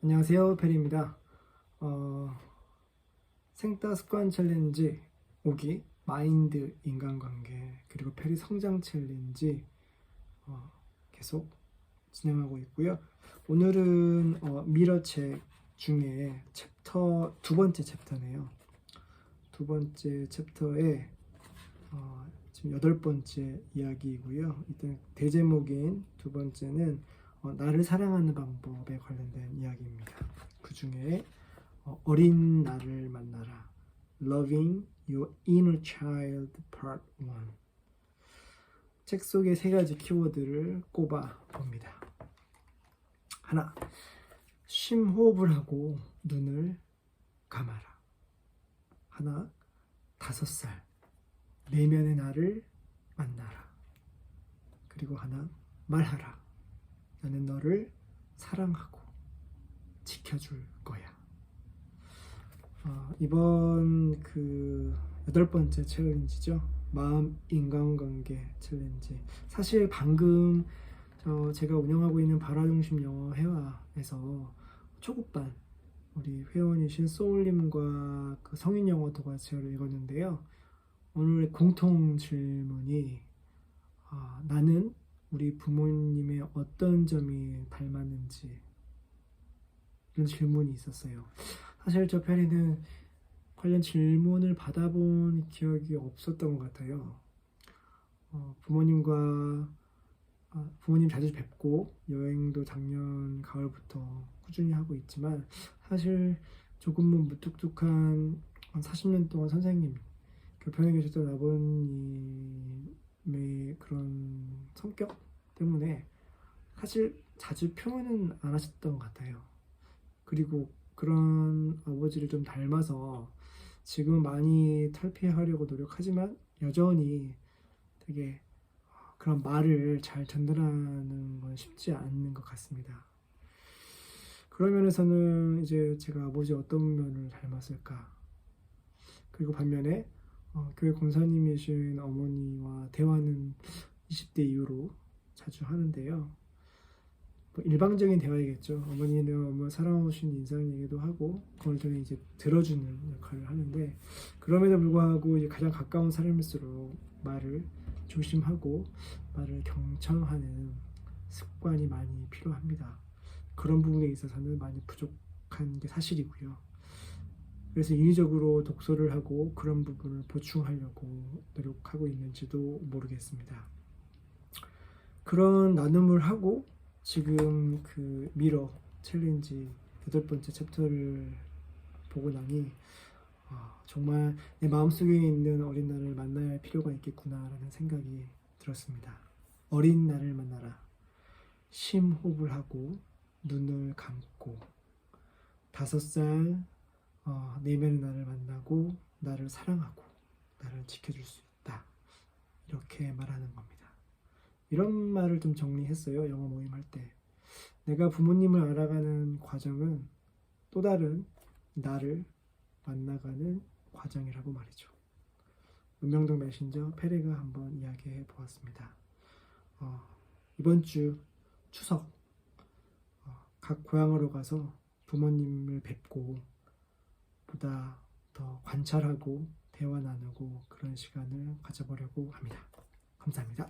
안녕하세요 페리입니다. 어, 생따 습관 챌린지 5기 마인드 인간관계 그리고 페리 성장 챌린지 어, 계속 진행하고 있고요. 오늘은 어, 미러책 중에 챕터 두 번째 챕터네요. 두 번째 챕터에 어, 지금 여덟 번째 이야기이고요. 일단 대제목인 두 번째는 어, 나를 사랑하는 방법에 관련된 이야기입니다. 그 중에 어, 린 나를 만나라 Loving Your Inner Child Part 1 책 속의 세 가지 키워드를 꼽아 봅니다. 하나, 심호흡을 하고 눈을 감아라. 하나, 다섯 살, 내면의 나를 만나라. 그리고 하나, 말하라. 나는 너를 사랑하고 지켜줄 거야. 어, 이번 그 여덟 번째 챌린지죠. 마음 인간관계 챌린지. 사실 방금 저 제가 운영하고 있는 발화중심 영어 회화에서 초급반 우리 회원이신 소울님과 그 성인 영어 도가체를 읽었는데요. 오늘 공통 질문이 아, 나는 우리 부모님의 어떤 점이 닮았는지 이런 질문이 있었어요. 사실 저 페리는 관련 질문을 받아본 기억이 없었던 것 같아요. 어, 부모님과 아, 부모님 자주 뵙고 여행도 작년 가을부터 꾸준히 하고 있지만 사실 조금은 무뚝뚝한 한 40년 동안 선생님 교편에 계셨던 아버님의 그런 성격 때문에 사실 자주 표현은 안 하셨던 것 같아요. 그리고 그런 아버지를 좀 닮아서 지금 많이 탈피하려고 노력하지만 여전히 되게 그런 말을 잘 전달하는 건 쉽지 않는 것 같습니다. 그런 면에서는 이제 제가 아버지 어떤 면을 닮았을까? 그리고 반면에 어, 교회 권사님이신 어머니와 대화는 20대 이후로 자주 하는데요. 뭐 일방적인 대화이겠죠. 어머니는 엄마 살아오신 인상 얘기도 하고 그걸 저는 이제 들어주는 역할을 하는데 그럼에도 불구하고 이제 가장 가까운 사람일수록 말을 조심하고 말을 경청하는 습관이 많이 필요합니다. 그런 부분에 있어서는 많이 부족한 게 사실이고요. 그래서 인위적으로 독서를 하고 그런 부분을 보충하려고 노력하고 있는지도 모르겠습니다. 그런 나눔을 하고 지금 그 미러 챌린지 여덟 번째 챕터를 보고 나니 아, 정말 내 마음속에 있는 어린 나를 만나야 할 필요가 있겠구나라는 생각이 들었습니다. 어린 나를 만나라. 심호흡을 하고 눈을 감고 다섯 살 어, 내면의 나를 만나고 나를 사랑하고 나를 지켜줄 수 있다. 이렇게 말하는 겁니다. 이런 말을 좀 정리했어요. 영어 모임 할 때. 내가 부모님을 알아가는 과정은 또 다른 나를 만나가는 과정이라고 말이죠. 운명동 메신저 페레가 한번 이야기해 보았습니다. 어, 이번 주 추석 어, 각 고향으로 가서 부모님을 뵙고 보다 더 관찰하고 대화 나누고 그런 시간을 가져보려고 합니다. 감사합니다.